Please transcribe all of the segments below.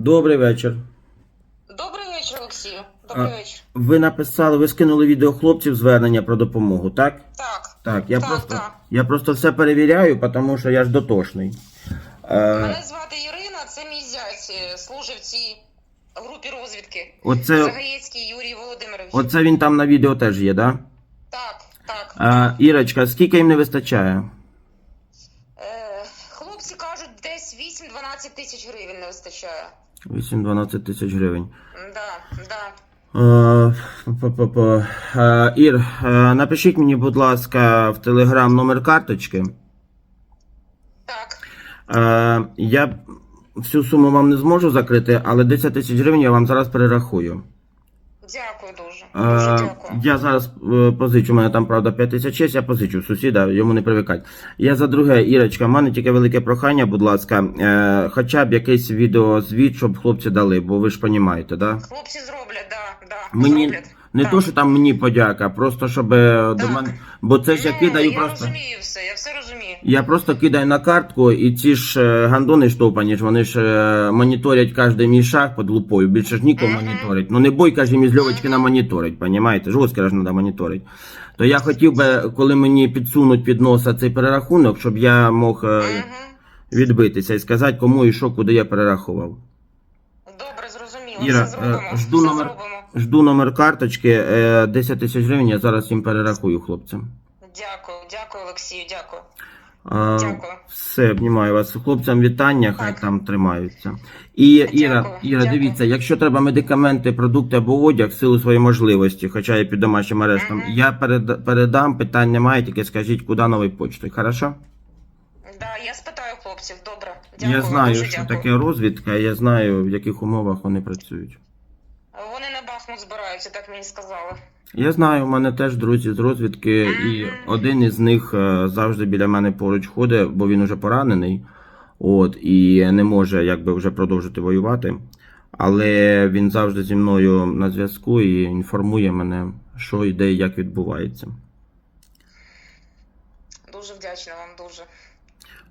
Добрий вечір. Добрий вечір, Олексію. Добрий А. вечір. Ви написали, ви скинули відео хлопців звернення про допомогу, так? Так. Так, я Так, просто так. я просто все перевіряю, тому що я ж дотошний. Е, Мене звати Ірина, це мій зять. е, Служив в цій групі розвідки. оце, Загаєцький Юрій Володимирович. оце він там на відео теж є, да? Так, так. Е, Ірочка, скільки їм не вистачає? Е, хлопці кажуть, десь 8-12 тисяч гривень не вистачає. 8-12 тисяч гривень. Да, да. Е. Е, Ір, е, напишіть мені, будь ласка, в телеграм номер карточки. Так. Я всю суму вам не зможу закрити, але 10 тисяч гривень я вам зараз перерахую. Дякую дуже. Дуже Е, дякую. я зараз е, позичу, у мене там, правда, 5 тисяч є, я позичу сусіда, йому не привикать. Я за друге, Ірочка, в мене тільки велике прохання, будь ласка, е, хоча б якийсь відеозвіт, щоб хлопці дали, бо ви ж розумієте, да? Хлопці зроблять, да, да. Мені зроблять. Не Так. то, що там мені подяка, просто щоб е, до мене. Бо це ж я Ну, кидаю я просто. розумію все, я все розумію. Я просто кидаю на картку, і ці ж е, гандони штопані ж, вони ж е, моніторять кожен мій шаг під лупою. Більше ж нікого Мгм. моніторить. Ну не бой кожен мій зльовочки на моніторить, понімаєте? Жорстко ж треба моніторить. То я хотів би, коли мені підсунуть під носа цей перерахунок, щоб я мог е, Угу. відбитися і сказати, кому і що, куди я перерахував. Добре, зрозуміло. Іра, все зробимо. е, жду все номер- зробимо. Жду номер карточки, е, 10 тисяч гривень, я зараз їм перерахую хлопцям. Дякую, дякую, Олексію, дякую. А, Дякую. Все, обнімаю вас. Хлопцям вітання, хай Так. там тримаються. І Іра, Дякую, Іра, дякую. дивіться, якщо треба медикаменти, продукти або одяг, в силу своєї можливості, хоча я під домашнім арештом, Мгм. я перед, передам, питань немає, тільки скажіть, куди новою почтою, хорошо? Да, я спитаю хлопців, добре. Дякую, я знаю, дуже що дякую. таке розвідка, я знаю, в яких умовах вони працюють. Бахмут збираються, так мені сказали. Я знаю, у мене теж друзі з розвідки, і один із них е, завжди біля мене поруч ходить, бо він уже поранений. От, і не може якби вже продовжити воювати. Але він завжди зі мною на зв'язку і інформує мене, що і де і як відбувається. Дуже вдячна вам, дуже.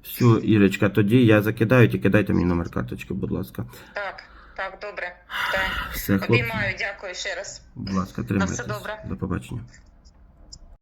Все, Ірочка, тоді я закидаю, тільки дайте мені номер карточки, будь ласка. Так, так, добре. Так. Все, хлопці, Обіймаю, дякую ще раз. будь ласка, На все добре. До побачення.